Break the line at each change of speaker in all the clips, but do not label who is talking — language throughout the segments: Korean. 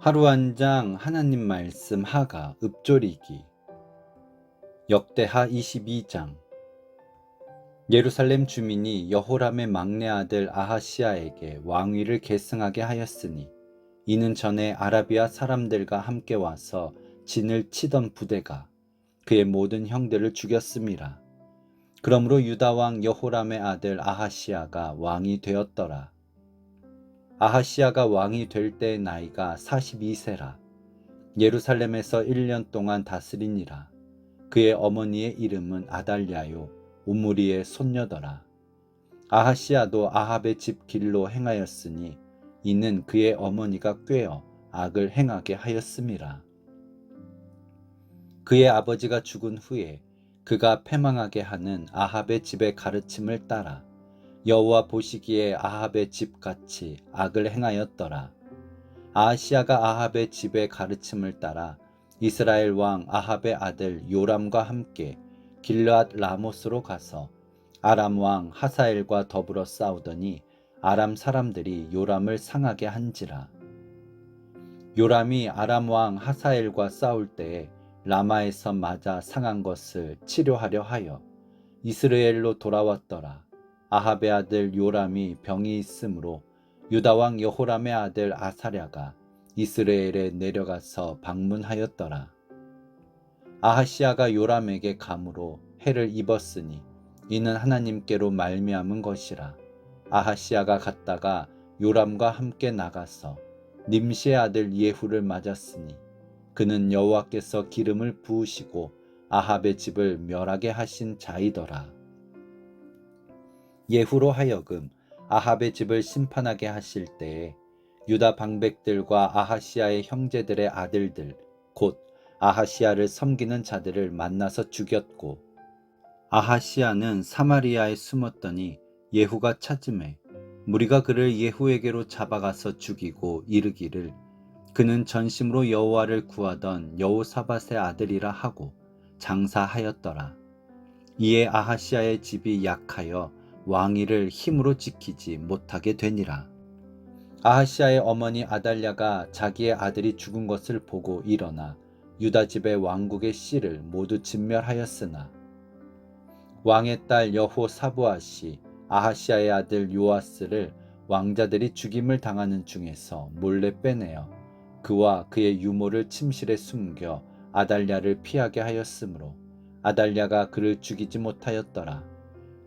하루 한 장 하나님 말씀 하가 읍조리기 역대하 22장 예루살렘 주민이 여호람의 막내 아들 아하시아에게 왕위를 계승하게 하였으니 이는 전에 아라비아 사람들과 함께 와서 진을 치던 부대가 그의 모든 형들을 죽였음이라. 그러므로 유다 왕 여호람의 아들 아하시아가 왕이 되었더라. 아하시아가 왕이 될 때의 나이가 42세라. 예루살렘에서 1년 동안 다스리니라. 그의 어머니의 이름은 아달랴요. 우무리의 손녀더라. 아하시아도 아합의 집 길로 행하였으니 이는 그의 어머니가 꾀어 악을 행하게 하였음이라. 그의 아버지가 죽은 후에 그가 패망하게 하는 아합의 집의 가르침을 따라 여호와 보시기에 아합의 집같이 악을 행하였더라. 아하시아가 아합의 집의 가르침을 따라 이스라엘 왕 아합의 아들 요람과 함께 길르앗 라모스로 가서 아람 왕 하사엘과 더불어 싸우더니 아람 사람들이 요람을 상하게 한지라. 요람이 아람 왕 하사엘과 싸울 때에 라마에서 맞아 상한 것을 치료하려 하여 이스라엘로 돌아왔더라. 아합의 아들 요람이 병이 있으므로 유다 왕 여호람의 아들 아사랴가 이스라엘에 내려가서 방문하였더라. 아하시아가 요람에게 감으로 해를 입었으니 이는 하나님께로 말미암은 것이라. 아하시아가 갔다가 요람과 함께 나가서 님시의 아들 예후를 맞았으니 그는 여호와께서 기름을 부으시고 아합의 집을 멸하게 하신 자이더라. 예후로 하여금 아합의 집을 심판하게 하실 때에 유다 방백들과 아하시아의 형제들의 아들들 곧 아하시아를 섬기는 자들을 만나서 죽였고 아하시아는 사마리아에 숨었더니 예후가 찾음에 무리가 그를 예후에게로 잡아가서 죽이고 이르기를 그는 전심으로 여호와를 구하던 여호사밧의 아들이라 하고 장사하였더라. 이에 아하시아의 집이 약하여 왕위를 힘으로 지키지 못하게 되니라. 아하시아의 어머니 아달랴가 자기의 아들이 죽은 것을 보고 일어나 유다 집의 왕국의 씨를 모두 진멸하였으나 왕의 딸 여호 사부아시 아하시아의 아들 요아스를 왕자들이 죽임을 당하는 중에서 몰래 빼내어 그와 그의 유모를 침실에 숨겨 아달랴를 피하게 하였으므로 아달랴가 그를 죽이지 못하였더라.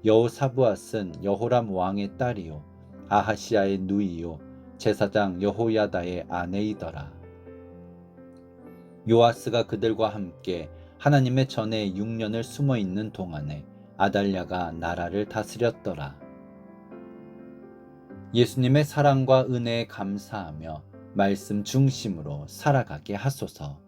여호사부앗은 여호람 왕의 딸이요 아하시아의 누이요 제사장 여호야다의 아내이더라. 요아스가 그들과 함께 하나님의 전에 6년을 숨어 있는 동안에 아달랴가 나라를 다스렸더라. 예수님의 사랑과 은혜에 감사하며 말씀 중심으로 살아가게 하소서.